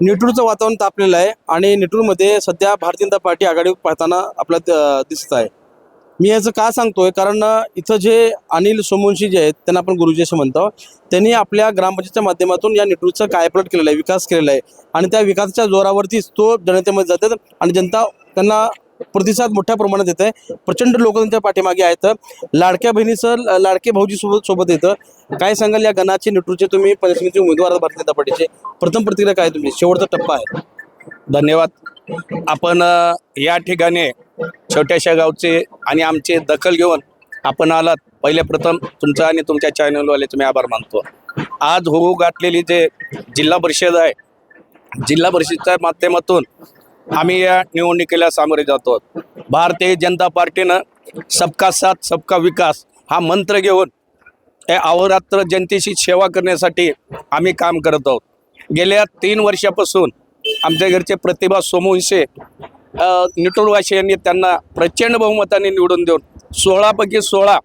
नेटूरचं वातावरण तापलेलं आहे आणि नेटूरमध्ये सध्या भारतीय जनता पार्टी आघाडीवर पाहताना आपल्याला दिसत आहे. मी याचं का सांगतोय? कारण इथं जे अनिल सोमवंशी जे आहेत त्यांना आपण गुरुजी असं म्हणतो त्यांनी आपल्या ग्रामपंचायतच्या माध्यमातून या नेटूरचं कायपलट केलेलं आहे विकास केलेला आहे. आणि त्या विकासाच्या जोरावरतीच तो जनतेमध्ये जातात आणि जनता त्यांना प्रतिसाद मोठ्या प्रमाणात येत आहे प्रचंड लोक त्यांच्या पाठीमागे आहेत. लाडक्या बहिणीचं लाडके भाऊजी सोबत सोबत येतं. काय सांगाल या गणाचे नेटूरचे तुम्ही पंचमीचे उमेदवार भारतीय जनता पार्टीचे. प्रथम प्रतिक्रिया काय तुम्ही शेवटचा टप्पा आहे. धन्यवाद. आपण या ठिकाणी छोट्याशा गावचे आणि आमचे दखल घेऊन आपण आलात. पहिले प्रथम तुमचा आणि तुमच्या चॅनलवाले तुम्ही आभार मानतो. आज होऊ गाठलेली जे जिल्हा परिषद आहे जिल्हा परिषदच्या माध्यमातून आम्ही या निवडणुकीला सामोरे जातो. भारतीय जनता पार्टीनं सबका साथ सबका विकास हा मंत्र घेऊन हे अहोरात्र जनतेची सेवा करण्यासाठी आम्ही काम करत आहोत. गेल्या तीन वर्षापासून आमच्या घरचे प्रतिभा सोमवंशे अ, यांनी त्यांना प्रचंड बहुमताने निवडून देऊन सोळापैकी सोळा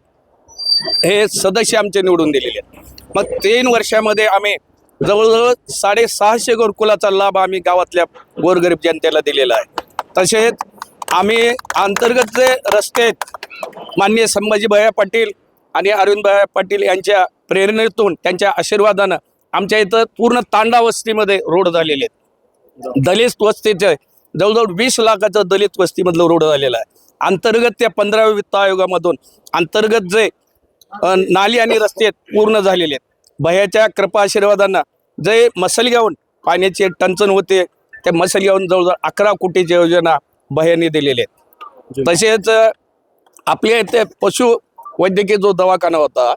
हे सदस्य आमचे निवडून दिलेले आहेत. मग तीन वर्षामध्ये आम्ही जवळजवळ साडेसहाशे घरकुलाचा लाभ आम्ही गावातल्या गोरगरीब जनतेला दिलेला आहे. तसेच आम्ही अंतर्गत जे रस्ते आहेत माननीय संभाजीभाई पाटील आणि अरविंदभाई पाटील यांच्या प्रेरणेतून त्यांच्या आशीर्वादानं आमच्या इथं पूर्ण तांडा वस्तीमध्ये रोड झालेले आहेत. दलित वस्तीचे जवळजवळ वीस लाखाचं दलित वस्तीमधलं रोड झालेलं आहे. अंतर्गत त्या पंधराव्या वित्त आयोगामधून अंतर्गत जे नाली आणि रस्ते आहेत पूर्ण झालेले आहेत. भयाच्या कृपा आशीर्वादांना. जे मसलगावून. पाण्याची टंचन होते. त्या मसलगावून जवळजवळ अकरा कोटीची योजना भयाने दिलेली आहेत. तसेच आपल्या इथे पशु वैद्यकीय जो दवाखाना होता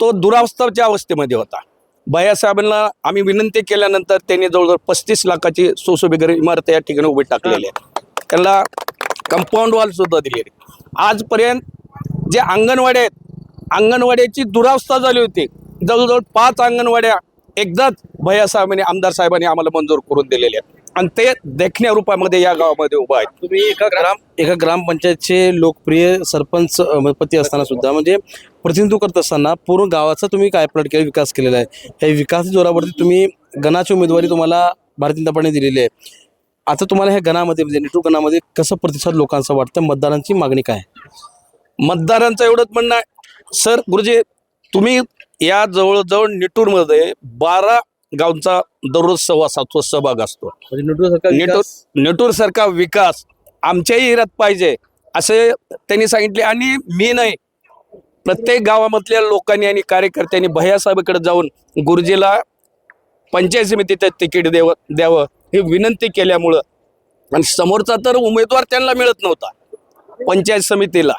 तो दुरावस्थेच्या अवस्थेमध्ये होता. भैयासाहेबांना आम्ही विनंती केल्यानंतर त्यांनी जवळजवळ पस्तीस लाखाची सुशोभीकरण इमारत या ठिकाणी उभी टाकलेली आहे त्यांना कंपाऊंड वॉल सुद्धा दिलेली आजपर्यंत जे अंगणवाड्या आहेत अंगणवाड्याची दुरावस्था झाली होती. जवळजवळ पाच अंगणवाड्या एकदाच भैयासाहेबांनी आमदार साहेबांनी आम्हाला मंजूर करून दिलेल्या आहेत. आणि ते देखण्या रूपामध्ये या गावामध्ये उभं आहेत. तुम्ही एका ग्राम एका ग्रामपंचायतचे लोकप्रिय सरपंच पती असताना सुद्धा म्हणजे प्रतिनिधित्व करत असताना पूर्ण गावाचा तुम्ही काय प्लॉट केला विकास केलेला आहे? हे विकास जोरावरती तुम्ही गणाची उमेदवारी तुम्हाला भारतीय जनता पार्टीने दिलेली आहे. आता तुम्हाला ह्या गणामध्ये म्हणजे नेटू गणामध्ये कसं प्रतिसाद लोकांचा वाटतं? मतदारांची मागणी काय? आहे? मतदारांचं एवढंच म्हणणं आहे. सर गुरुजी तुम्ही या जवळजवळ निटूरमध्ये बारा गावचा दररोज सव्वा सातवा सहभाग असतो. म्हणजे नेटूर विकास- नेटूर सारखा विकास आमच्याही एरियात पाहिजे असे त्यांनी सांगितले. आणि मी नाही प्रत्येक गावामधल्या लोकांनी आणि कार्यकर्त्यांनी भैयासाहेबाकडे जाऊन गुरुजीला पंचायत समितीचं तिकीट देव द्यावं ही विनंती केल्यामुळं आणि समोरचा तर उमेदवार त्यांना मिळत नव्हता पंचायत समितीला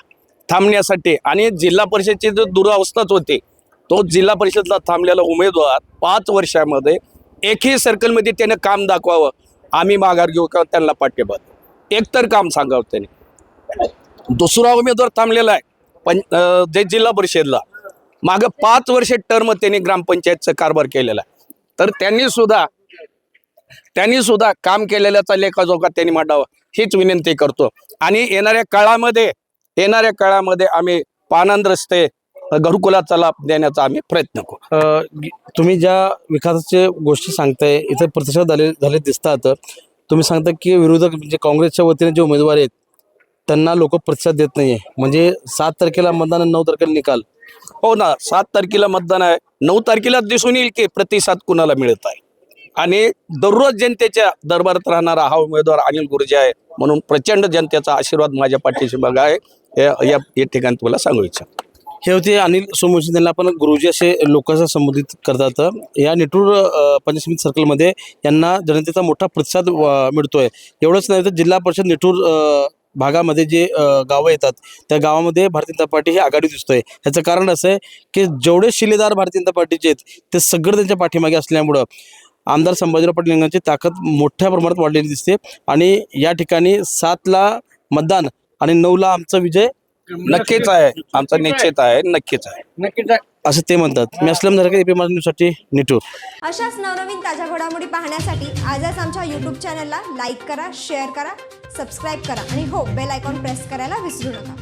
थांबण्यासाठी. आणि जिल्हा परिषदची जो दुरावस्थाच होती तो जिल्हा परिषदला थांबलेला उमेदवार पाच वर्षामध्ये एकही सर्कलमध्ये त्याने काम दाखवावं आम्ही माघार घेऊ किंवा त्यांना पाठिंबा एकतर एक तर काम सांगावं त्याने. दुसरा उमेदवार थांबलेला आहे पण जे जिल्हा परिषदला मागं पाच वर्ष टर्म त्यांनी ग्रामपंचायतचा कारभार केलेला आहे. तर त्यांनी सुद्धा त्यांनी सुद्धा काम केलेल्याचा लेखाजोखा त्यांनी मांडावा हीच विनंती करतो. आणि येणाऱ्या काळामध्ये येणाऱ्या काळामध्ये आम्ही पानंद रस्ते घरकुलाचा लाभ देण्याचा आम्ही प्रयत्न करू. तुम्ही ज्या विकासाचे गोष्टी सांगताय इथे प्रतिसाद झाले झाले दिसतात. तुम्ही सांगता की विरोधक म्हणजे काँग्रेसच्या वतीने जे उमेदवार आहेत त्यांना लोक प्रतिसाद देत नाहीये. म्हणजे सात तारखेला मतदान आणि नऊ तारखेला निकाल. हो ना सात तारखेला मतदान आहे. नऊ तारखेला दिसून येईल की प्रतिसाद कुणाला मिळत आहे. आणि दररोज जनतेच्या दरबारात राहणारा हा उमेदवार अनिल गुरुजी आहे म्हणून प्रचंड जनतेचा आशीर्वाद माझ्या पाठीशी बघा आहे. या ठिकाणी तुला सांगू इच्छितो. हे होते अनिल सोमवंशी. त्यांना आपण गुरुजी असे लोकांना संबोधित करतात. या निटूर अ, सर्कलमध्ये यांना जनतेचा मोठा प्रतिसाद मिळतोय. एवढंच नाही तर जिल्हा परिषद निटूर भागामध्ये जे गावं येतात त्या गावामध्ये भारतीय जनता पार्टी ही आघाडी दिसतोय. ह्याचं कारण असं आहे की जेवढे शिलेदार भारतीय जनता पार्टीचे आहेत ते सगळं त्यांच्या पाठीमागे असल्यामुळं आमदार संभाजीराव पाटील यांची ताकद मोठ्या प्रमाणात वाढलेली दिसते. आणि या ठिकाणी सातला मतदान आणि नऊला आमचा विजय नक्कीच आहे. आमचा निश्चित आहे. नक्कीच आहे. असं ते म्हणतात. मी असलम झालं एपी न्यूजसाठी निटूर अशाच नवनवीन ताज्या घडामोडी पाहण्यासाठी आजच आमच्या यूट्यूब चॅनलला लाईक करा शेअर करा सबस्क्राईब करा. आणि हो बेल आयकॉन प्रेस करायला विसरू नका.